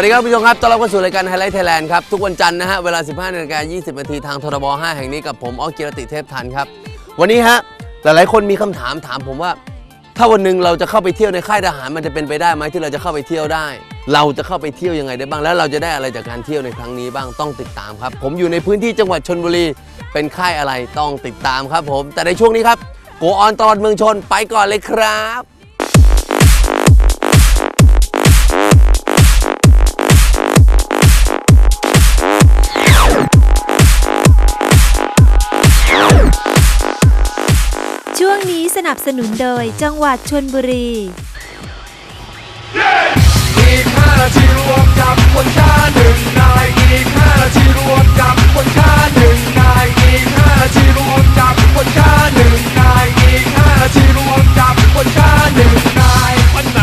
วัสดีครับผู้ชมครับ ต้อนรับเข้าสู่รายการไฮไลท์ไทยแลนด์ครับ ทุกวันจันทร์นะฮะ เวลา 15นาฬิกา20นาทีทางทรบ5แห่งนี้กับผมอ้อกิรติเทพทันครับ วันนี้ฮะ หลายๆ คนมีคำถามถามผมว่า ถ้าวันหนึ่งเราจะเข้าไปเที่ยวในค่ายทหารมันจะเป็นไปได้ไหมที่เราจะเข้าไปเที่ยวได้ เราจะเข้าไปเที่ยวยังไงได้บ้าง แล้วเราจะได้อะไรจากการเที่ยวในครั้งนี้บ้างต้องติดตามครับ ผมอยู่ในพื้นที่จังหวัดชนบุรี เป็นค่ายอะไรต้องติดตามครับผม แต่ในช่วงนี้ครับโกออนตลอดเมืองชนไปก่อนเลยครับ งนี้สนับสนุนโดยจังหวัดชนบุรีอีกห้านาทีรวมกับคนค่าหนึ่งนายอีกห้านาทีรวมกับคนค่าหนึ่งนายอีกห้านาทีรวมกับคนค่าหนึ่งนายอีกห้านาทีรวมกับคนค่าหนึ่งนายวันไหน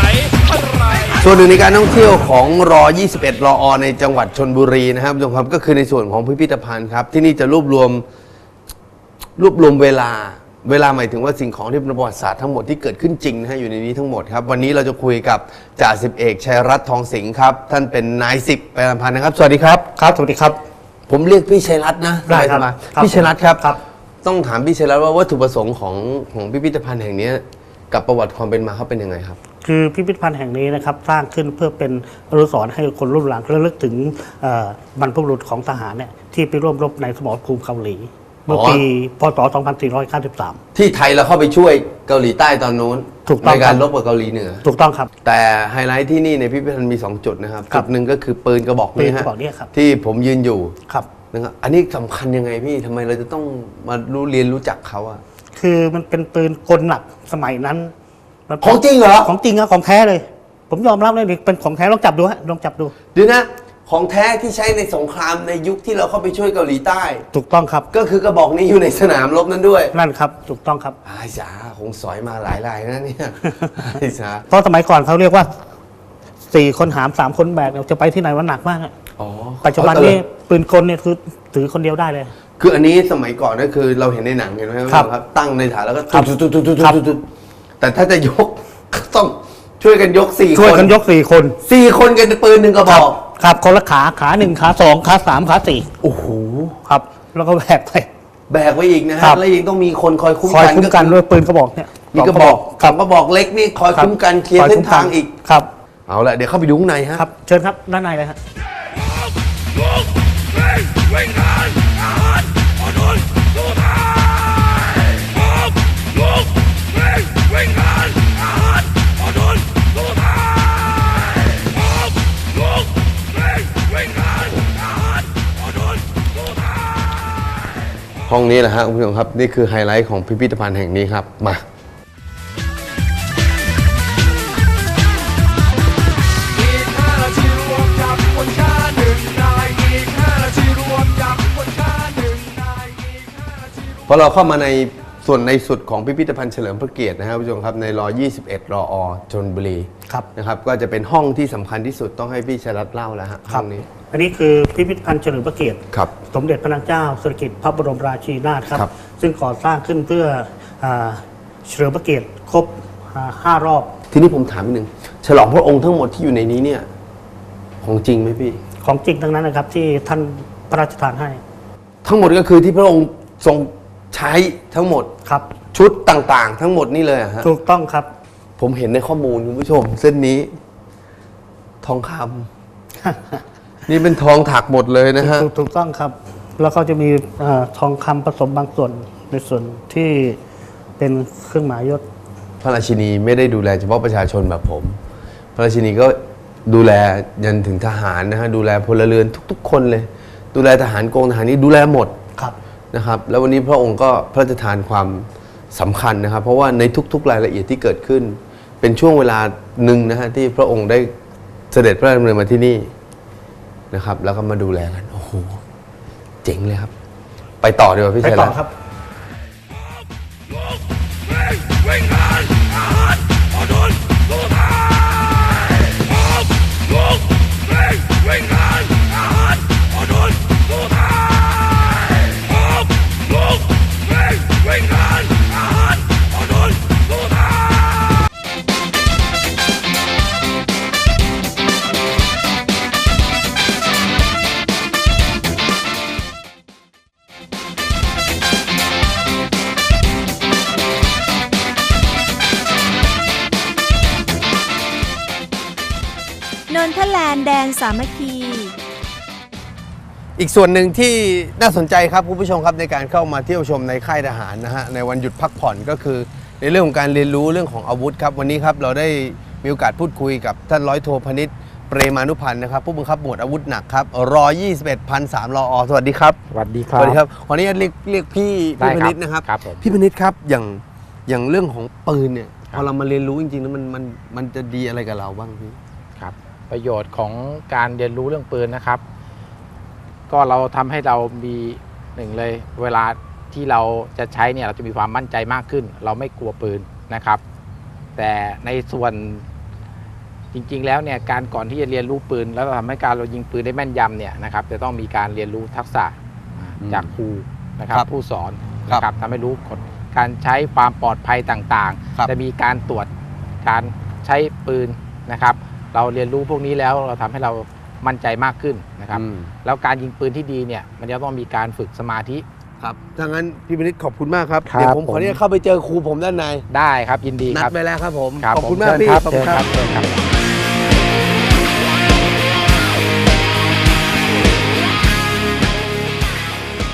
อะไรส่วนหนึ่งในการท่องเที่ยวของรอ 21 รออในจังหวัดชนบุรีนะครับผู้ชมครับก็คือในส่วนของพิพิธภัณฑ์ครับ ที่นี่จะรวบรวมรวบรวมเวลา เวลาหมายถึงว่าสิ่งของที่เป็นประวัติศาสตร์ทั้งหมดที่เกิดขึ้นจริงนะฮะอยู่ในนี้ทั้งหมดครับ วันนี้เราจะคุยกับจ่าสิบเอกชัยรัตน์ทองสิงห์ครับ ท่านเป็นนายสิบประจำพันนะครับ สวัสดีครับ ครับ สวัสดีครับ ผมเรียกพี่ชัยรัตน์นะได้ครับสายครับๆพี่ชัยรัตน์ครับ ครับ ต้องถามพี่ชัยรัตน์ว่าวัตถุประสงค์ของของพิพิธภัณฑ์แห่งเนี้ยกับประวัติความเป็นมาเขาเป็นยังไงครับ คือพิพิธภัณฑ์แห่งนี้นะครับสร้างขึ้นเพื่อเป็นอนุสรณ์ให้คนรุ่นหลังระลึกถึงเอ่อบรรพบุรุษของทหารเนี่ยที่ไปร่วมรบในสมรภูมิเกาหลี เมื่อออปีพศ 2493 ที่ไทยเราเข้าไปช่วยเกาหลีใต้ตอนนู้นถูกต้องในการครับรบกับเกาหลีเหนือ ถูกต้องครับ แต่ไฮไลท์ที่นี่ในพิพิธภัณฑ์มี 2 จุดนะครับครัจุบดหนึ่งก็คือปืนกระบอกปืนี้นกฮะระบอกนี้ครับ ที่ผมยืนอยู่ครับนะครับอันนี้สำคัญยังไงพี่ทำไมเราจะต้องมารู้เรียนรู้จักเขาอะคือมันเป็นปืนกลหนักสมัยนั้นมันเป็นของจริงเหรอของจริงครับของแท้เลย ผมยอมรับเลยนี่เป็นของแท้ลองจับดูฮะลองจับดูเดี๋ยวนะ ของแท้ที่ใช้ในสงครามในยุคที่เราเข้าไปช่วยเกาหลีใต้ ถูกต้องครับ ก็คือกระบอกนี้อยู่ในสนามรบนั้นด้วยนั่นครับ ถูกต้องครับไอ้จ๋าคงสอยมาหลายรายนะเนี่ยไอ้จ๋าเพราะสมัยก่อนเขาเรียกว่าสี่คนหามสามคนแบกเนี่ยจะไปที่ไหนว่าหนักมากอะอ๋อปัจจุบันนี้ปืนกลเนี่ยคือถือคนเดียวได้เลย คืออันนี้สมัยก่อนก็คือเราเห็นในหนังเห็นไหมครับครับตั้งในฐานแล้วก็ครับตุ๊ดตุ๊ดตุ๊ดตุ๊ดครับตุ๊ดตุ๊ดแต่ถ้าจะยกต้อง ช่วยกันยกสี่คนช่วยกันยกสี่คนสี่คนกันปืนหนึ่งกระบอก ครับคนละขาขาหนึ่งขาสองขาสามขาสี่โอ้โหครับ แล้วก็แบกไป แบกไว้อีกนะครัฮะบแล้วยังต้องมีคนคอยคุ้มคอยกันคุ้มกันด้วยปืนกระบอกเนี่ยมีกระบอกครัสองกระบอกเล็กนี่คอยรับคุ้มกันเคลียร์คอเส้นมกัทางอีกครับ เอาละเดี๋ยวเข้าไปดูข้างในฮะครับเชิญครับด้านในเลยฮะ ห้องนี้แหละฮะคุณผู้ชมครับ นี่คือไฮไลท์ของพิพิธภัณฑ์แห่งนี้ครับ มา พอเราเข้ามาใน ส่วนในสุดของพิพิธภัณฑ์เฉลิมพระเกียรตินะครับคุณผู้ชมครับในรอ 21 รออชนบุรีครับ นะครับก็จะเป็นห้องที่สำคัญที่สุดต้องให้พี่ชรัตน์เล่าแล้วฮะห้องนี้ อันนี้คือพิพิธภัณฑ์เฉลิมพระเกียรติ ครับ สมเด็จพระนางเจ้าสิริกิติ์พระบรมราชินีนาถครับ ครับ ซึ่งก่อสร้างขึ้นเพื่ออ่าเฉลิมพระเกียรติครบอ่าห้ารอบทีนี้ผมถามนิดนึงฉลองพระองค์ทั้งหมดที่อยู่ในนี้เนี่ยของจริงไหมพี่ ของจริงทั้งนั้นนะครับที่ท่านพระราชทานให้ ทั้งหมดก็คือที่พระองค์ทรงฉ ใช้ทั้งหมดครับ ชุดต่างๆ ทั้งหมดนี่เลยเหรอฮะถูกต้องครับ ผมเห็นในข้อมูลคุณผู้ชม เส้นนี้ ทองคำนี่เป็นทองถักหมดเลยนะฮะ ถูกถูกต้องครับ แล้วก็จะมีเอ่อทองคำผสมบางส่วนในส่วนที่เป็นเครื่องหมายยศ พระราชินีไม่ได้ดูแลเฉพาะประชาชนแบบผม พระราชินีก็ดูแลยันถึงทหารนะฮะ ดูแลพลเรือนทุก ๆ คนเลย ดูแลทหารกองทหารนี่ดูแลหมดครับ นะครับ แล้ววันนี้พระองค์ก็พระราชทานความสำคัญนะครับ เพราะว่าในทุกๆรายละเอียดที่เกิดขึ้น เป็นช่วงเวลาหนึ่งนะฮะที่พระองค์ได้เสด็จพระราชดำเนินมาที่นี่นะครับ แล้วก็มาดูแลกันโอ้โหเจ๋งเลยครับ ไปต่อดีกว่าพี่ชัยต่อครับ แลนด์แดนสามัคคี อีกส่วนหนึ่งที่น่าสนใจครับคุณผู้ชมครับในการเข้ามาเที่ยวชมในค่ายทหารนะฮะในวันหยุดพักผ่อนก็คือ ในเรื่องของการเรียนรู้เรื่องของอาวุธครับวันนี้ครับเราได้มีโอกาสพูดคุยกับท่านร้อยโทพนิษฐ์เปรมานุพันธ์นะครับผู้บังคับหมวดอาวุธหนักครับรอ21พันสามรออสวัสดีครับสวัสดีคสรับวัสดีครับขออนุญาตเรียกเรียกพี่ได้พี่พครับนิษฐ์นะครับครับผมพี่พนิษฐ์ครับอย่างอย่างเรื่องของปืนเนี่ยครัพบอเรามาเรียนรู้จริงๆแล้วมันมันมันจะดีอะไรกับเราบ้างพี่ครับ ประโยชน์ของการเรียนรู้เรื่องปืนนะครับ ก็เราทำให้เรามีหนึ่งเลย เวลาที่เราจะใช้เนี่ยเราจะมีความมั่นใจมากขึ้น เราไม่กลัวปืนนะครับ แต่ในส่วนจริงๆ แล้วเนี่ยการก่อนที่จะเรียนรู้ปืน แล้วทำให้การเรายิงปืนได้แม่นยำเนี่ยนะครับจะต้องมีการเรียนรู้ทักษะอืมจากครูนะครับครับผู้สอนครับนะครับทำให้รู้กฎการใช้ความปลอดภัยต่างครับๆจะมีการตรวจการใช้ปืนนะครับ เราเรียนรู้พวกนี้แล้วเราทำให้เรามั่นใจมากขึ้นนะครับอืมแล้วการยิงปืนที่ดีเนี่ยมันจะต้องมีการฝึกสมาธิครับถ้างั้นพี่พนิษฐ์ขอบคุณมากครับครับ เดี๋ยวผมขอผมอนุญาตเข้าไปเจอครูผมด้านใน ได้ครับยินดีนัคดรับไปแล้วครับผมครับขอบคุณผมมากเชิญพี่ครับขอบเชิคุญณคครัรับบเชิญครับ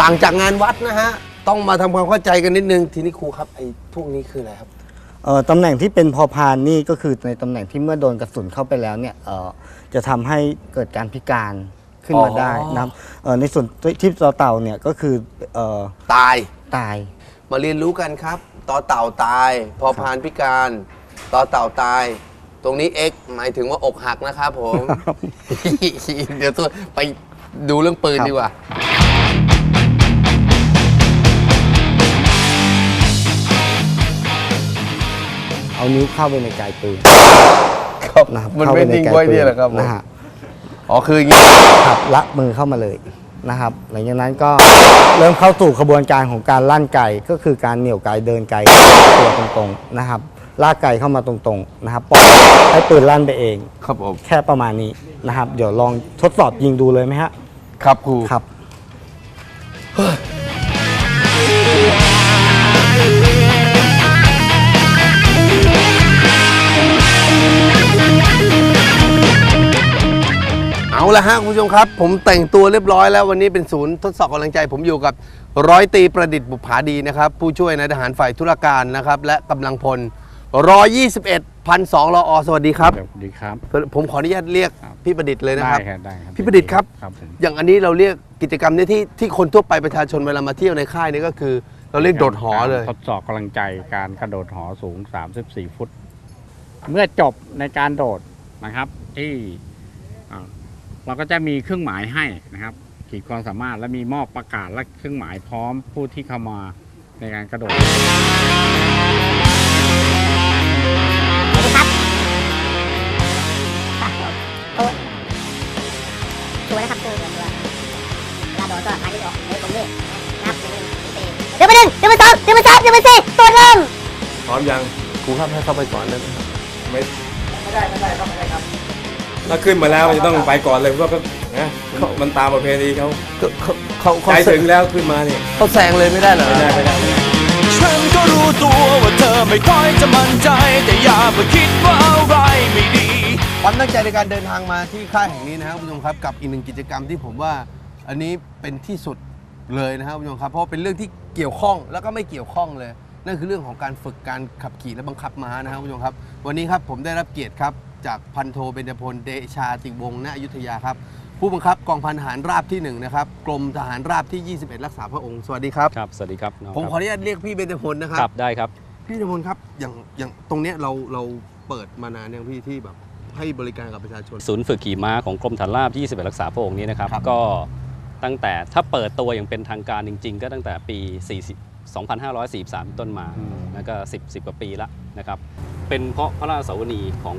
ต่างจากงานวัดนะฮะ ต้องมาทำความเข้าใจกันนิดนึง ทีนี้ครูครับไอ้พวกนี้คืออะไรครับเอ่อ ตำแหน่งที่เป็นพอพานนี่ก็คือในตำแหน่งที่เมื่อโดนกระสุนเข้าไปแล้วเนี่ยเอ่อจะทำให้เกิดการพิการขึ้นมาอ๋อได้นะครับเอ่อในส่วนที่ต่อเต่าเนี่ยก็คือเอ่อตายตาย มาเรียนรู้กันครับต่อเต่าตาย พอพานพิการต่อเต่าตาย ตรงนี้ X หมายถึงว่าอกหักนะครับผม เดี๋ยวตัวไปดูเรื่องปืนครับดีกว่า เอานิ้วเข้าไปในไกลปืนครับนะครับมันเข้าไม่ปยิงไกลไว้ปืเนี่ยแหละครับผมนะฮะอ๋อคืออย่างนี้ครับละมือเข้ามาเลยนะครับ หลังจากนั้นก็เริ่มเข้าสู่ขบวนการของการลั่นไก่ก็คือการเหนี่ยวไก่เดินไก่ตัวตรงๆนะครับลากไก่เข้ามาตรงๆนะครับปล่อยให้ปืนลั่นไปเอง ครับผมแค่ประมาณนี้นะครับ เดี๋ยวลองทดสอบยิงดูเลยไหมฮะครับครูครับ เอาละฮะคุณผู้ชมครับ ผมแต่งตัวเรียบร้อยแล้ววันนี้เป็นศูนย์ทดสอบกำลังใจ ผมอยู่กับร้อยตรีประดิษฐ์บุภาดีนะครับ ผู้ช่วยนายทหารฝ่ายธุรการนะครับ และกำลังพลร้อยยี่สิบเอ็ดพันสองรอสวัสดีครับ สวัสดีครับ ผมขออนุญาตเรียกครับ พี่ประดิษฐ์เลยนะครับได้ครับได้ครับพี่ประดิษฐ์ครับ ครับผมอย่างอันนี้เราเรียกกิจกรรมเนี้ที่ที่คนทั่วไปประชาชนเวลามาเที่ยวในค่ายนี่ก็คือ เราเรียกโดดหอเลยทดสอบกำลังใจการกระโดดหอสูง 34 ฟุต เมื่อจบในการโดดนะครับ ที่อ่า เราก็จะมีเครื่องหมายให้นะครับ ขีดความสามารถและมีมอบประกาศและเครื่องหมายพร้อมผู้ที่เข้ามาในการกระโดดชัวร์นะครับชัวร์ชัวร์ชัวร์เวลาโดนก็หายใจออกเฮ้ยผมนี่นับหนึ่งสี่เดี๋ยวมาหนึ่งเดี๋ยวมาสองเดี๋ยวมาสามเดี๋ยวมาสี่ตัวหนึ่งพร้อมยังครูครับให้เข้าไปก่อนเลยนะครับ ถ้าขึ้นมาแล้วมันจะต้องไปก่อนเลยเพราะว่าก็นะมันตามประเพณีเขาเขาเขาเขาใจถึงแล้วขึ้นมาเนี่ยเขาแซงเลยไม่ได้เหรอไม่ได้ไม่ได้ไม่ได้ไม่ค่อยจะมั่นใจ แต่อย่าไปคิดว่าอะไรไม่ดีความตั้งใจในการเดินทางมาที่ค่ายแห่งนี้นะครับคุณผู้ชมครับกับอีกหนึ่งกิจกรรมที่ผมว่า อันนี้เป็นที่สุดเลยนะครับคุณผู้ชมครับเพราะว่าเป็นเรื่องที่เกี่ยวข้องแล้วก็ไม่เกี่ยวข้องเลย นั่นคือเรื่องของการฝึกการขับขี่และบังคับม้านะครับคุณผู้ชมครับ วันนี้ครับผมได้รับเกียรติครับ จากพันโทเบญจพลเดชาติวงศ์ณอยุธยาครับ ผู้บังคับกองพันทหารราบที่หนึ่งนะครับกรมทหารราบที่ 21 รักษาพระองค์ สวัสดีครับ ครับ สวัสดีครับน้องผมครับขออนุญาตเรียกพี่เบญจพลนะครับครับ ได้ครับ พี่เบญจพลครับอย่างอย่างตรงเนี้ยเราเราเปิดมานานยังพี่ที่แบบให้บริการกับประชาชน ศูนย์ฝึกขี่ม้าของกรมฐานราบ21รักษาพระองค์นี้นะครับ ครับ ก็ตั้งแต่ถ้าเปิดตัวอย่างเป็นทางการจริง ๆ ก็ตั้งแต่ปี 40 2543 ต้นมา แล้วก็ 10 10 กว่าปีละนะครับ เป็นเพราะพระราชสวนีของ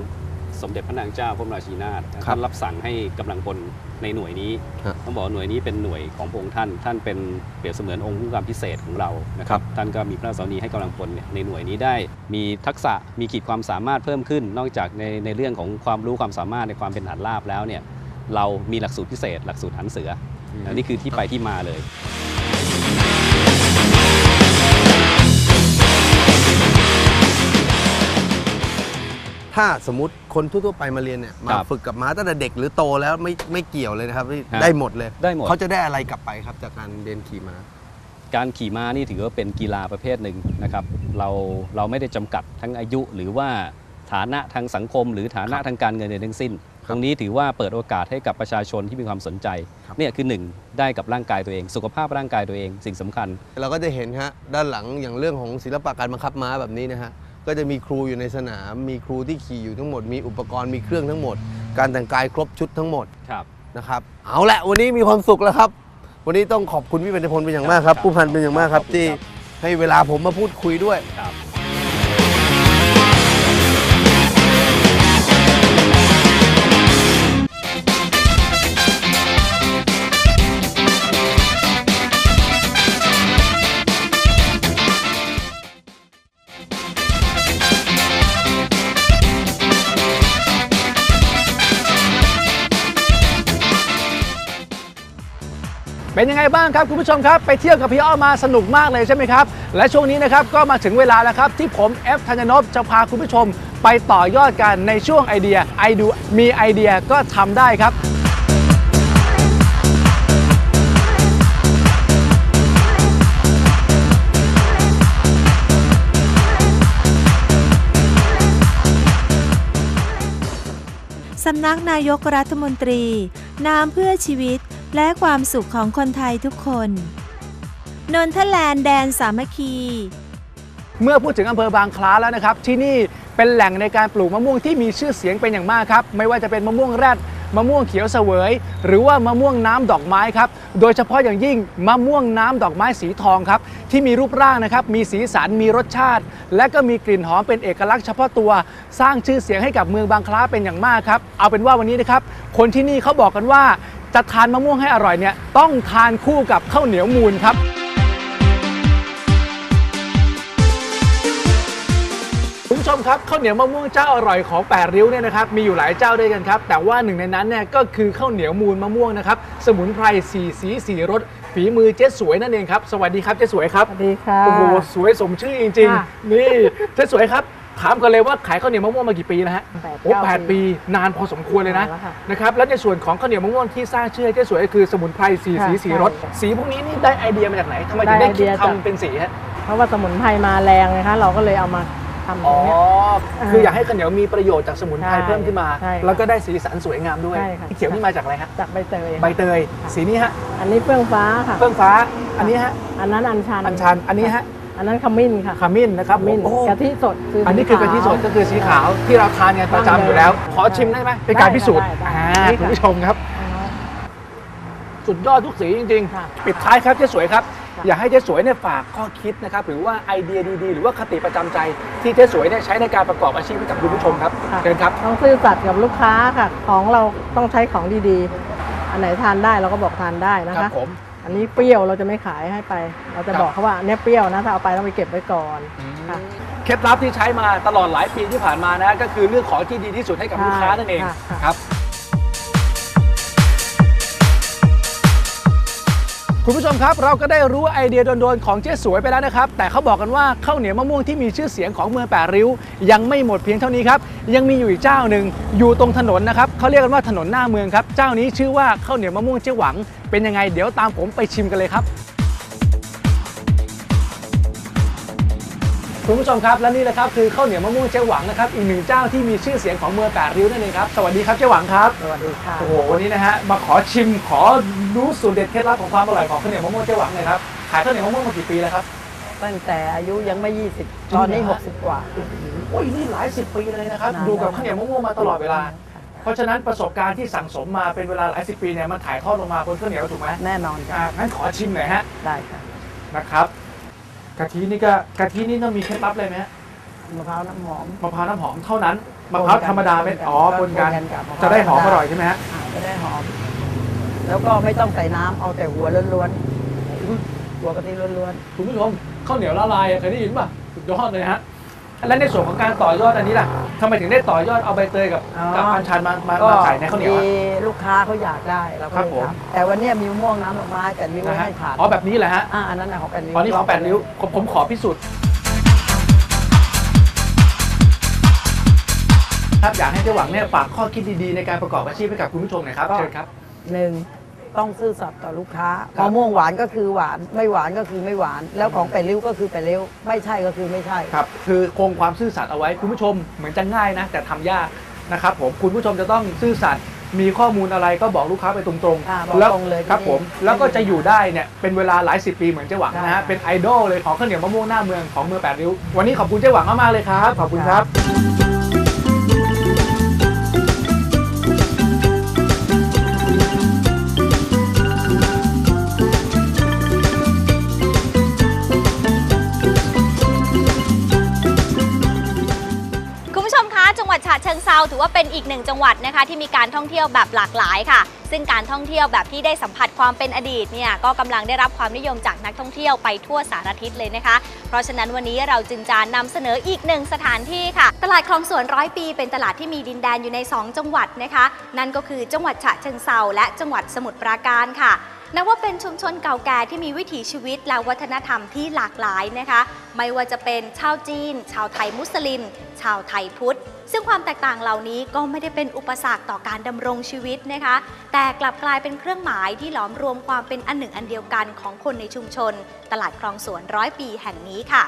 สมเด็จพระนางเจ้าพระบรมราชินีนาถท่านรับสั่งให้กำลังพลในหน่วยนี้ครับต้องบอกว่าหน่วยนี้เป็นหน่วยของพระองค์ท่าน ท่านเป็นเปรียบเสมือนองค์ผู้การพิเศษของเรานะครับ ท่านก็มีพระราชสวนีให้กำลังพลเนี่ยในหน่วยนี้ได้ มีทักษะมีขีดความสามารถเพิ่มขึ้น นอกจากในในเรื่องของความรู้ความสามารถในความเป็นฐานราบแล้วเนี่ยเรามีหลักสูตรพิเศษ หลักสูตรหันเสืออนี่คือที่ไปที่มาเลย ถ้าสมมติคนทั่วๆไปมาเรียนเนี่ยมาครับฝึกกับม้าตั้งแต่เด็กหรือโตแล้วไม่ไม่เกี่ยวเลยนะครับฮะได้หมดเลยได้หมด เขาจะได้อะไรกลับไปครับจากการเรียนขี่ม้า การขี่ม้านี่ถือว่าเป็นกีฬาประเภทหนึ่งนะครับเราเราไม่ได้จำกัดทั้งอายุ หรือว่าฐานะทางสังคม หรือฐานะทางการเงินใดทั้งสิ้น ตรงนี้ถือว่าเปิดโอกาสให้กับประชาชนที่มีความสนใจเนี่ยคือหนึ่งได้กับร่างกายตัวเอง สุขภาพร่างกายตัวเองสิ่งสำคัญ เราก็จะเห็นฮะด้านหลังอย่างเรื่องของศิลปะการบังคับม้าแบบนี้นะฮะ ก็จะมีครูอยู่ในสนาม มีครูที่ขี่อยู่ทั้งหมด มีอุปกรณ์มีเครื่องทั้งหมด การแต่งกายครบชุดทั้งหมดครับ นะครับ เอาละวันนี้มีความสุขแล้วครับ วันนี้ต้องขอบคุณพี่เบญจพลเป็นอย่างมากครับ ผู้พันเป็นอย่างมากครับ ที่ให้เวลาผมมาพูดคุยด้วย ครับ เป็นยังไงบ้างครับคุณผู้ชมครับ ไปเที่ยวกับพี่อ้อมมาสนุกมากเลยใช่ไหมครับ และช่วงนี้นะครับก็มาถึงเวลาแล้วครับ ที่ผมเอฟธัญญนพจะพาคุณผู้ชม ไปต่อยอดกันในช่วงไอเดียไอดูมีไอเดียก็ทำได้ครับสำนักนายกรัฐมนตรี น้ำเพื่อชีวิต และความสุขของคนไทยทุกคน นนทแลนด์แดนสามัคคี เมื่อพูดถึงอำเภอบางคล้าแล้วนะครับ ที่นี่เป็นแหล่งในการปลูกมะม่วงที่มีชื่อเสียงเป็นอย่างมากครับ ไม่ว่าจะเป็นมะม่วงแรดมะม่วงเขียวเสวย หรือว่ามะม่วงน้ำดอกไม้ครับ โดยเฉพาะอย่างยิ่งมะม่วงน้ำดอกไม้สีทองครับ ที่มีรูปร่างนะครับ มีสีสัน มีรสชาติ และก็มีกลิ่นหอมเป็นเอกลักษณ์เฉพาะตัว สร้างชื่อเสียงให้กับเมืองบางคล้าเป็นอย่างมากครับ เอาเป็นว่าวันนี้นะครับ คนที่นี่เขาบอกกันว่า จะทานมะม่วงให้อร่อยเนี่ยต้องทานคู่กับข้าวเหนียวมูลครับ คุณผู้ชมครับข้าวเหนียวมะม่วงเจ้าอร่อยของแปดริ้วเนี่ยนะครับมีอยู่หลายเจ้าด้วยกันครับ แต่ว่าหนึ่งในนั้นเนี่ยก็คือข้าวเหนียวมูลมะม่วงนะครับสมุนไพรสีสีสีรสฝีมือเจ๊สวยนั่นเองครับ สวัสดีครับเจ๊สวยครับ สวัสดีค่ะ โอ้โหสวยสมชื่อจริง ค่ะ ๆ นี่เจ๊สวยครับ ถามกันเลยว่าขายข้าวเหนียวมะม่วงมากี่ปีนะฮะแปดโอ้เก้าแปดปี นานพอสมควรเลยนะนานแล้วค่ะนะครับแล้วในส่วนของข้าวเหนียวมะม่วงที่สร้างชื่อให้เจ๊สวยก็คือสมุนไพรสีค่ะสีสีรสใช่สีพวกนี้นี่ได้ไอเดียมาจากไหนทำไมถึงได้ได้ไอคิเดีดยจาก ทำเป็นสีฮะเพราะว่าสมุนไพรมาแรงนะคะเราก็เลยเอามาทำตอ๋รองเนี้ยคืออยากให้ข้าวเหนียวมีประโยชน์จากสมุนไพรใช่เพิ่มขึ้นมา ใช่ค่ะแล้วก็ได้สีสันสวยงามด้วยใช่ค่ะ เขียวนี่มาจากอะไรฮะจากใบเตยใบเตย สีนี้ฮะอันนี้เฟื่องฟ้าค่ะ เฟื่องฟ้าอันนี้ฮะอันนั้นอัญชันอัญชันอันนี้ฮะ อันนั้นขมิ้นค่ะขมิ้นนะครับขมิ้นโอ้กะทิสดคืออัอันนี้คือกะทิสดก็คือสีขาวที่เราทานกันประจำอยู่แล้ว ขอชิมได้ไหมเป็นการพิสูจน์ได้อ่าได้คุณผู้ชมครับอ๋อสุดยอดทุกสีจริงค่ะๆปิดท้ายครับเจ๊สวยครับค่ะอยากให้เจ๊สวยเนี่ยฝากข้อคิดนะครับหรือว่าไอเดียดีๆ หรือว่าคติประจำใจ ที่เจ๊สวยเนี่ยใช้ในการประกอบอาชีพให้กับคุณผู้ชมครับค่ะเชิญครับต้องซื่อสัตย์กับลูกค้าค่ะ ของเราต้องใช้ของดีๆ อันไหนทานได้เราก็บอกทานได้นะครัคะบผม อันนี้เปรี้ยวเราจะไม่ขายให้ไป เราจะครับบอกเขาว่าอันเนี้ยเปรี้ยวนะถ้าเอาไปต้องไปเก็บไว้ก่อนค่ะ เคล็ดลับที่ใช้มาตลอดหลายปีที่ผ่านมานะ ก็คือเรื่องของที่ดีที่สุดให้กับลูกค้านั่นเองค่ะค่ะครับ คุณผู้ชมครับเราก็ได้รู้ไอเดียโดนๆของเจ๊สวยไปแล้วนะครับ แต่เขาบอกกันว่าข้าวเหนียวมะม่วงที่มีชื่อเสียงของเมืองแปดริ้ว ยังไม่หมดเพียงเท่านี้ครับ ยังมีอยู่อีกเจ้าหนึ่งอยู่ตรงถนนนะครับเขาเรียกกันว่าถนนหน้าเมืองครับ เจ้านี้ชื่อว่าข้าวเหนียวมะม่วงเจ๊หวัง เป็นยังไงเดี๋ยวตามผมไปชิมกันเลยครับ คุณผู้ชมครับและนี่แหละครับคือข้าวเหนียวมะม่วงเจ๊หวังนะครับอีกหนึ่งเจ้าที่มีชื่อเสียงของเมืองแปดริ้วนั่นเองครับสวัสดีครับเจ๊หวังครับสวัสดีค่ะโอ้โหวันนี้นะฮะมาขอชิมขอรู้สูตรเด็ดเคล็ดลับของความอร่อยของข้าวเหนียวมะม่วงเจ๊หวังเลยครับขายข้าวเหนียวมะม่วงมากี่ปีแล้วครับตั้งแต่อายุยังไม่ 20 ตอนนี้ 60 กว่า โอ้ยนี่หลายสิบปีเลยนะครับนานดูกับแล้วข้าวเหนียวมะม่วงมาตลอดเวลา เพราะฉะนั้นประสบการณ์ที่สั่งสมมาเป็นเวลาหลายสิบปีเนี่ยมันถ่ายทอดลงมาบนข้าวเหนียวถูกไหมแน่นอนค่ะอ่างั้นขอชิมหน่อยฮะได้ค่ะนะครับ กะทินี่ก็กะทินี่ต้องมีเคล็ดลับเลยไหมฮะมะพร้าวน้ำหอมมะพร้าวน้ำหอมเท่านั้นมะพร้าวธรรมดาไม่อ๋อปนกันปนกันกับมะพร้าวจะได้หอมธรรมดาอร่อยใช่ไหมฮะอ่าจะได้หอม แล้วก็ไม่ต้องใส่น้ำเอาแต่หัวล้วนๆหัวกะทิล้วนคุณผู้ชมข้าวเหนียวละลายอะเคยได้ยินป่ะสุดยอดเลยฮะ แล้วในส่วนของการต่อยอดอันนี้ล่ะทำไมถึงได้ต่อยอดเอาใบเตยกับอ๋อ กับอัญชันมามาๆก็มาใส่ในข้าวเหนียวมีอะลูกค้าเขาอยากได้เราก็ครับเลยผมทำแต่วันเนี้ยมีมะม่วงน้ำดอกไม้แต่นิ้วนะไม่ฮะให้ทานอ๋อแบบนี้แหละฮะอ่าอันนั้นนะของแปดนิ้วตอนนี้ของแปดริ้วผมผมขอพิสูจน์ครับอยากให้เจ้าหวังเนี่ยฝากข้อคิดดีๆในการประกอบอาชีพให้กับคุณผู้ชมหน่อยครับเชิญครับ หนึ่ง ต้องซื่อสัตย์ต่อลูกค้าครับมะม่วงหวานก็คือหวาน ไม่หวานก็คือไม่หวาน แล้วของแปดริ้วก็คือแปดริ้ว ไม่ใช่ก็คือไม่ใช่ ครับคือคงความซื่อสัตย์เอาไว้คุณผู้ชมเหมือนจะง่ายนะ แต่ทำยากนะครับผมคุณผู้ชมจะต้องซื่อสัตย์มีข้อมูลอะไรก็บอกลูกค้าไปตรงอ่าบอกแล้วตรงเลยครับที่นี่ผมแล้วก็จะอยู่ได้เนี่ยเป็นเวลาหลายสิบปีเหมือนเจ๊หวังนะใช่ฮะเป็นไอดอลเลยของข้าวเหนียวมะม่วงหน้าเมืองของเมืองแปดริ้ววันนี้ขอบคุณเจ๊หวังมากๆเลยครับขอบคุณครับ เชิงเซาถือว่าเป็นอีกหนึ่งจังหวัดนะคะที่มีการท่องเที่ยวแบบหลากหลายค่ะ ซึ่งการท่องเที่ยวแบบที่ได้สัมผัสความเป็นอดีตเนี่ยก็กำลังได้รับความนิยมจากนักท่องเที่ยวไปทั่วสารทิศเลยนะคะ เพราะฉะนั้นวันนี้เราจึงจะนำเสนออีกหนึ่งสถานที่ค่ะ ตลาดคลองสวนร้อยปี เป็นตลาดที่มีดินแดนอยู่ใน 2 จังหวัดนะคะ นั่นก็คือจังหวัดฉะเชิงเซาและจังหวัดสมุทรปราการค่ะนับว่าเป็นชุมชนเก่าแก่ที่มีวิถีชีวิตและวัฒนธรรมที่หลากหลายนะคะ ไม่ว่าจะเป็นชาวจีน ชาวไทยมุสลิม ชาวไทยพุทธ ซึ่งความแตกต่างเหล่านี้ก็ไม่ได้เป็นอุปสรรคต่อการดำรงชีวิตนะคะ แต่กลับกลายเป็นเครื่องหมายที่หลอมรวมความเป็นอันหนึ่งอันเดียวกันของคนในชุมชน ตลาดคลองสวนร้อยปีแห่งนี้ค่ะ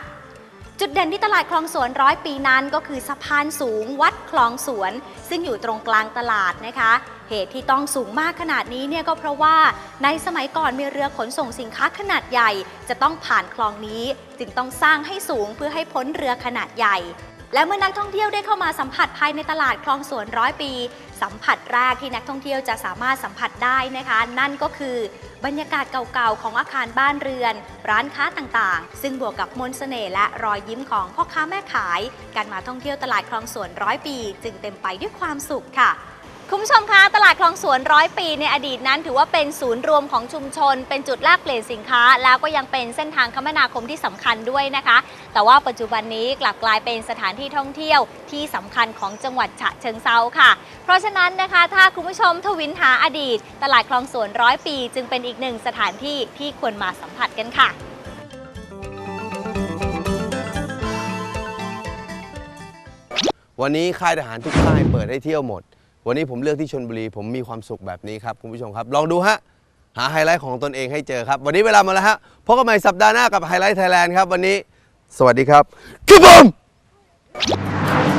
จุดเด่นที่ตลาดคลองสวนร้อยปีนั้น ก็คือสะพานสูงวัดคลองสวน ซึ่งอยู่ตรงกลางตลาดนะคะ เหตุที่ต้องสูงมากขนาดนี้เนี่ยก็เพราะว่าในสมัยก่อนมีเรือขนส่งสินค้าขนาดใหญ่ จะต้องผ่านคลองนี้ จึงต้องสร้างให้สูงเพื่อให้พ้นเรือขนาดใหญ่ และเมื่อนักท่องเที่ยวได้เข้ามาสัมผัสภายในตลาดคลองสวนร้อยปี สัมผัสแรกที่นักท่องเที่ยวจะสามารถสัมผัสได้นะคะ นั่นก็คือบรรยากาศเก่าๆ ของอาคารบ้านเรือน ร้านค้าต่างๆ ซึ่งบวกกับมนสเสน่ห์และรอยยิ้มของพ่อค้าแม่ขาย การมาท่องเที่ยวตลาดคลองสวนร้อยปี จึงเต็มไปด้วยความสุขค่ะ คุณผู้ชมคะตลาดคลองสวนร้อยปีในอดีตนั้น ถือว่าเป็นศูนย์รวมของชุมชน เป็นจุดแลกเปลี่ยนสินค้า แล้วก็ยังเป็นเส้นทางคมนาคมที่สำคัญด้วยนะคะ แต่ว่าปัจจุบันนี้กลับกลายเป็นสถานที่ท่องเที่ยวที่สำคัญของจังหวัดฉะเชิงเซาค่ะ เพราะฉะนั้นนะคะถ้าคุณผู้ชมทวินหาอดีต ตลาดคลองสวนร้อยปี จึงเป็นอีกหนึ่งสถานที่ที่ควรมาสัมผัสกันค่ะวันนี้ค่ายทหารทุกค่ายเปิดให้เที่ยวหมด วันนี้ผมเลือกที่ชนบุรี ผมมีความสุขแบบนี้ครับคุณผู้ชมครับ ลองดูฮะ หาไฮไลท์ของตนเองให้เจอครับ วันนี้เวลามาแล้วฮะพบกันใหม่สัปดาห์หน้ากับไฮไลท์ไทยแลนด์ครับ วันนี้ สวัสดีครับครับผม